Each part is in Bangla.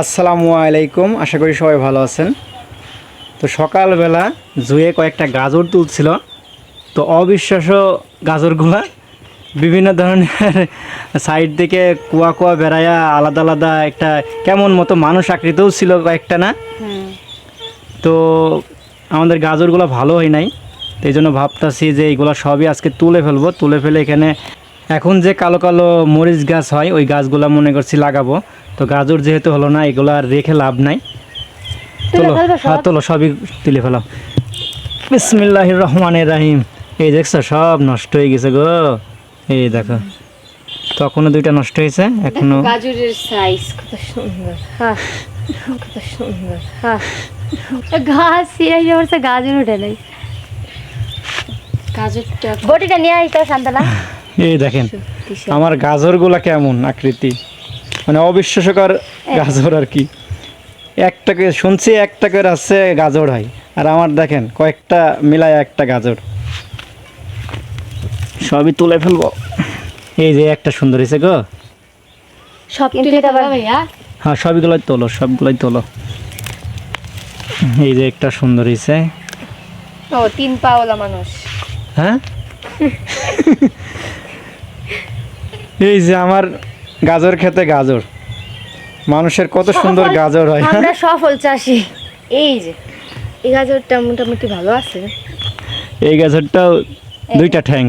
আসসালামু আলাইকুম আশা করি সবাই ভালো আছেন। তো সকালবেলা জুয়ে কয়েকটা গাজর তুলছিল। তো অবিশ্বাস্য গাজরগুলা বিভিন্ন ধরনের সাইড থেকে কুয়া কুয়া বেড়ায়া আলাদা আলাদা একটা কেমন মতো মানুষ আকৃতিও ছিল কয়েকটা না। তো আমাদের গাজরগুলো ভালো হয় নাই। তো এই জন্য ভাবতেছি যে এইগুলো সবই আজকে তুলে ফেলব। তুলে ফেলে এখানে এখন যে কালো কালো মরিচ গাছ হয় ওই গাছগুলো মনে করছি লাগাবো। তো গাজর যেহেতু হলো না এগুলো আর রেখে লাভ নাই। তুলে? হ্যাঁ তোলো সবই তুলে ফেলাও। বিসমিল্লাহ রহমানের রাহিম। এই দেখছ সব নষ্ট হয়ে গেছে গো। এই দেখো তখনও দুইটা নষ্ট হয়েছে এখনও গাজরের সাইজ কত সুন্দর। হ্যাঁ কত সুন্দর। হ্যাঁ গাছ সিরাই যাচ্ছে গাজর উঠে নাই। গাজরটা বটিটা নিয়ে আইতো শান্তলা এই দেখেন আমার গাজরগুলা কেমন আকৃতি? মানে অবিশ্বাসকর গাজর আর কি। একটাকে শুনছি একটা করে আছে গাজর হয় আর আমার দেখেন কয়েকটা মিলায় একটা গাজর। সবই তুলে ফেলব। এই যে একটা সুন্দর হয়েছে গো। সব তুলে দেবা ভাইয়া। হ্যাঁ সবগুলোই তোলো সবগুলোই তোলো। এই যে একটা সুন্দর হয়েছে। ও তিন পাওলা মানুষ। হ্যাঁ? এই যে আমার গাজর খেতে গাজর। মানুষের কত সুন্দর গাজর হয়? আমরা সফল চাষি। এই যে এই গাজরটা মোটামুটি ভালো আছে। এই গাজরটাও দুইটা ঠ্যাং।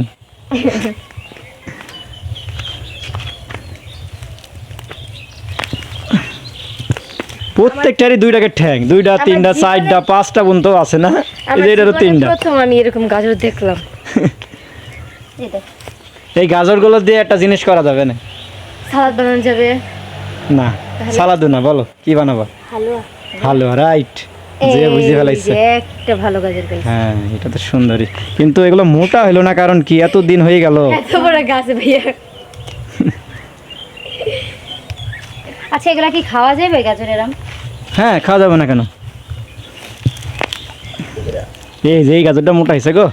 প্রত্যেকটারই দুইটাকে ঠ্যাং। দুইটা তিনটা চারটা পাঁচটা পর্যন্ত আছে না? এই যে এটারও তিনটা। প্রথম আমি এরকম গাজর দেখলাম। এই গাজরগুলো দিয়ে একটা জিনিস করা যাবে না। সালাদ বানানো যাবে। না সালাদু না বলো কি বানাবো? হালুয়া। ভালো রাইট যে বুঝে ফেলাইছে। একটা ভালো গাজর গাছ হ্যাঁ এটা তো সুন্দরী। কিন্তু এগুলো মোটা হলো না কারণ কি এত দিন হয়ে গেল। এত বড় গাছ ভাইয়া। আচ্ছা এগুলা কি খাওয়া যাবে গাজর এরম হ্যাঁ খাওয়া যাবে না কেন? এই যে এই গাজরটা মোটা হয়েছে গো।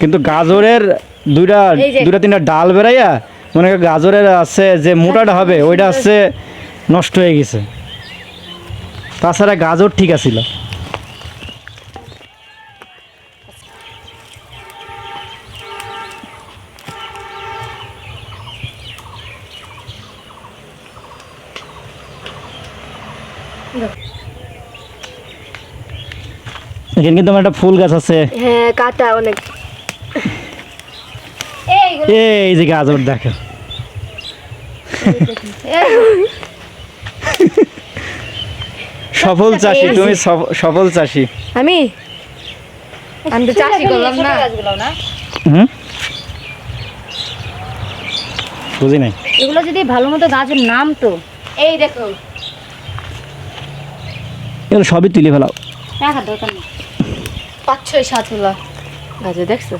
কিন্তু গাজরের দুইটা দুইটা তিনটা ডাল বেড়াইয়া মনে করো গাজরের আছে যে মোটাটা হবে ওইটা আছে নষ্ট হয়ে গেছে। তাছাড়া গাজর ঠিক আছিল। এখানে কিন্তু আমার একটা ফুল গাছ আছে। হ্যাঁ কাটা অনেক। এই যে গাজর দেখো সফল চাষি তুমি সফল চাষি। আমি? আমি তো চাষি করলাম না। হুম? বুঝি নাই। এগুলো যদি ভালো মতো গাছের নাম তো। এই দেখো। এগুলো সবই তুলে ফেলাও। রাখার দরকার নেই। পাঁচ ছয় সাতগুলো। গাজর দেখছ?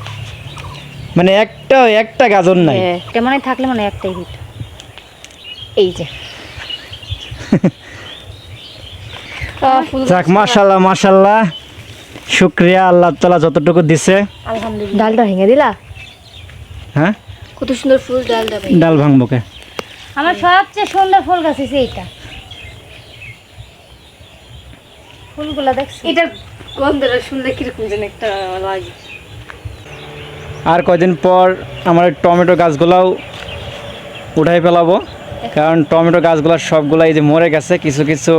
মানে একটা একটা গাজর নাই। হ্যাঁ এটা মনে থাকলে মানে একটাই হিট এই যে। যাক মাশাল্লাহ মাশাল্লাহ শুক্রিয়া আল্লাহ তালা যতটুকু দিছে। আলহামদুলিল্লাহ। ডালটা ভেঙে দিলা? হ্যাঁ? কত সুন্দর ফুল ডালটা ডাল ভাঙবো কে? আমার সবচেয়ে সুন্দর ফুল গাছ আছে এইটা। ফুলগুলা দেখছ? এটা গন্ধটা শুনলে কীরকম যেন একটা লাগে। আর কয়দিন পর আমার টমেটো গাছগুলাও উঠাই ফেলাবো। কারণ টমেটো গাছগুলো সবগুলো এই যে মরে গেছে, কিছু কিছু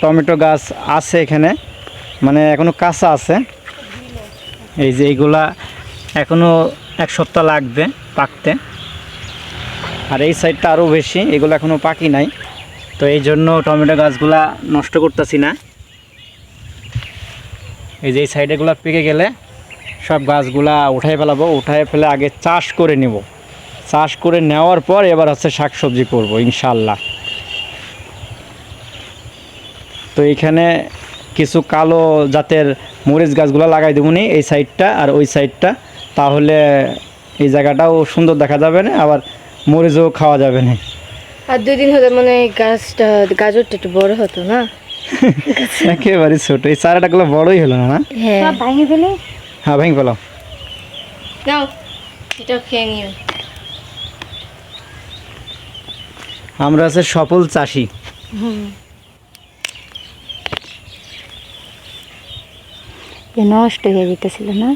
টমেটো গাছ আছে এখানে মানে এখনও কাঁচা আছে। এই যে এইগুলা এখনও এক সপ্তাহ লাগবে পাকতে। আর এই সাইডটা আরও বেশি, এগুলো এখনও পাকি নাই। তো এই জন্য টমেটো গাছগুলা নষ্ট করতেছি না। এই যে এই সাইডেগুলো পেকে গেলে সব গাছগুলা উঠাই ফেলাবো উঠাই ফেলে আগে চাষ করে নিব। চাষ করে নেওয়ার পর এবার হচ্ছে শাক সবজি করব ইনশাল্লাহ তো এখানে কিছু কালো জাতের মরিচ গাছগুলো লাগাই দেবো নি এই সাইডটা আর ওই সাইডটা। তাহলে এই জায়গাটাও সুন্দর দেখা যাবে না আবার মরিচও খাওয়া যাবে না। আর দুই দিন হলে মানে গাছটা গাজরটা একটু বড় হতো না? একেবারে ছোট এই চারাটাগুলো বড়ই হলো না না? হ্যাঁ। সব ভাঙে ফেলে? হ্যাঁ ভেঙে ফেলাও নাও এটা খেয়ে নিও। আমরা আছে সফল চাষি। নষ্ট হয়ে যেতেছিল না?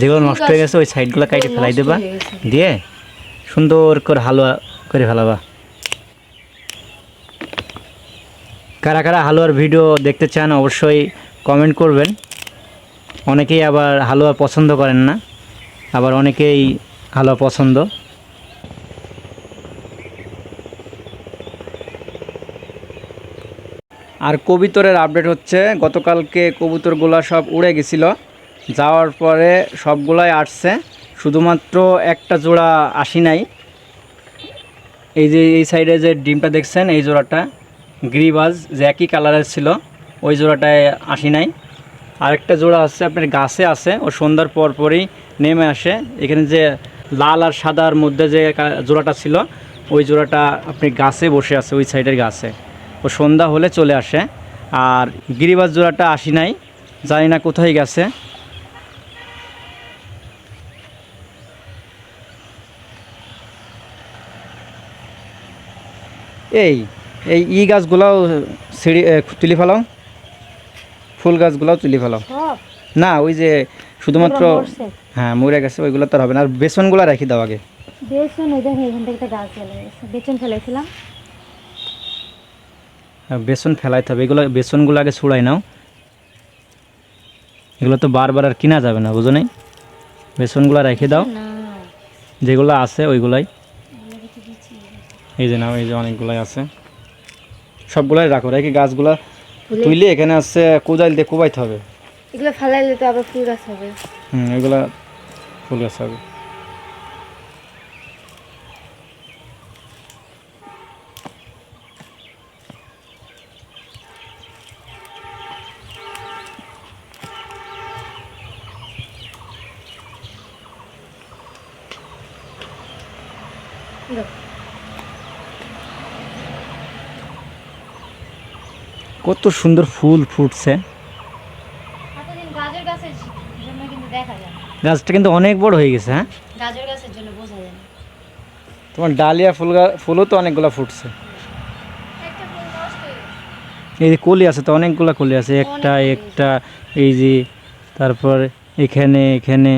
যেগুলো নষ্ট হয়ে গেছে ওই সাইডগুলো কাইটে ফেলাই দেবা। দিয়ে সুন্দর করে হালুয়া করে ফেলাবা। কারা কারা হালুয়ার ভিডিও দেখতে চান অবশ্যই কমেন্ট করবেন। অনেকেই আবার হালুয়া পছন্দ করেন না, আবার অনেকেই হালুয়া পছন্দ। আর কবিতরের আপডেট হচ্ছে, গতকালকে কবুতরগুলো সব উড়ে গেছিল, যাওয়ার পরে সবগুলাই আসছে, শুধুমাত্র একটা জোড়া আসি নাই। এই যে, এই সাইডে যে ডিমটা দেখছেন, এই জোড়াটা গ্রিবাজ, যে একই কালারের ছিল, ওই জোড়াটায় আসি নাই। আরেকটা জোড়া আছে, আপনার গাছে আছে, ও সন্ধ্যার পর পরই নেমে আসে। এখানে যে লাল আর সাদার মধ্যে যে জোড়াটা ছিল, ওই জোড়াটা আপনি গাছে বসে আছে, ওই সাইডের গাছে। ও সন্ধ্যা হলে চলে আসে। আর গিরিবাস জোড়াটা আসি নাই, জানি না কোথায় গেছে। এই এই ই গাছগুলাও সিঁড়ি তুলি ফেলাও। ফুল গাছগুলাও তুলি ফেলাও। না ওই যে শুধুমাত্র হ্যাঁ মরে গেছে ওইগুলো তো হবে না। আর বেসনগুলো রেখে দাও আগে। বেসন ওই দেখে এখান থেকে গাছ চলে গেছে। বেসন ফেলেছিলাম হ্যাঁ, বেসন ফেলাইতে হবে। এগুলো বেসনগুলো আগে ছুড়াই নাও। এগুলো তো বারবার আর কিনা যাবে না বুঝো নাই? বেসনগুলো রেখে দাও। যেগুলো আছে ওইগুলাই। এই যে নাও এই যে অনেকগুলাই আছে। সবগুলাই রাখো। রেখে গাছগুলা তুইলে এখানে আছে কোদাল দিয়ে কোবাইতে হবে। এগুলো ফেলাইলে তো আবার ফুল গাছ হবে। হুম এগুলা ফুল গাছ হবে। দাও। কত সুন্দর ফুল ফুটছে। গাছটা কিন্তু অনেক বড় হয়ে গেছে হ্যাঁ? গাজর গাছের জন্য বোঝা যায় তোমার ডালিয়া ফুল ফুলও তো অনেকগুলো ফুটছে। এই যে কলি আছে তো অনেকগুলো কলি আছে একটা একটা এই যে তারপর এখানে এখানে।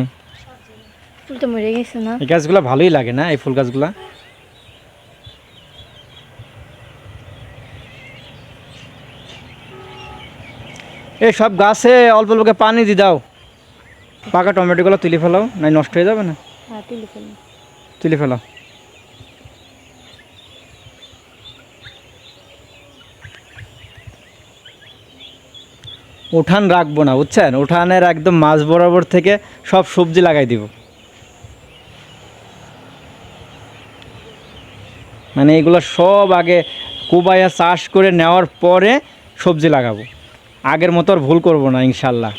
ফুল তো মরে গেছে না। এই গাছগুলো ভালোই লাগে না এই ফুল গাছগুলা? এই সব গাছে অল্প অল্পকে পানি দিয়ে দাও। পাকা টমেটোগুলো তুলে ফেলাও নাই নষ্ট হয়ে যাবে না? হ্যাঁ তুলে ফেলি। ফেলাও উঠান রাখব না বুঝছেন? উঠানের একদম মাঝ বরাবর থেকে সব সবজি লাগাই দিব। মানে এগুলো সব আগে কুবাইয়া চাষ করে নেওয়ার পরে সবজি লাগাবো। আগের মতো আর ভুল করব না, ইনশাল্লাহ।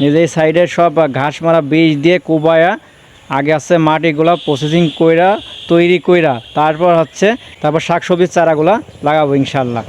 নিজের সাইডে সব ঘাস মারা বীজ দিয়ে কুবায়া, আগে আছে মাটিগুলা প্রসেসিং কইরা, তৈরি কইরা, তারপর হচ্ছে, তারপর শাকসবজির চারাগুলা লাগাবো, ইনশাল্লাহ।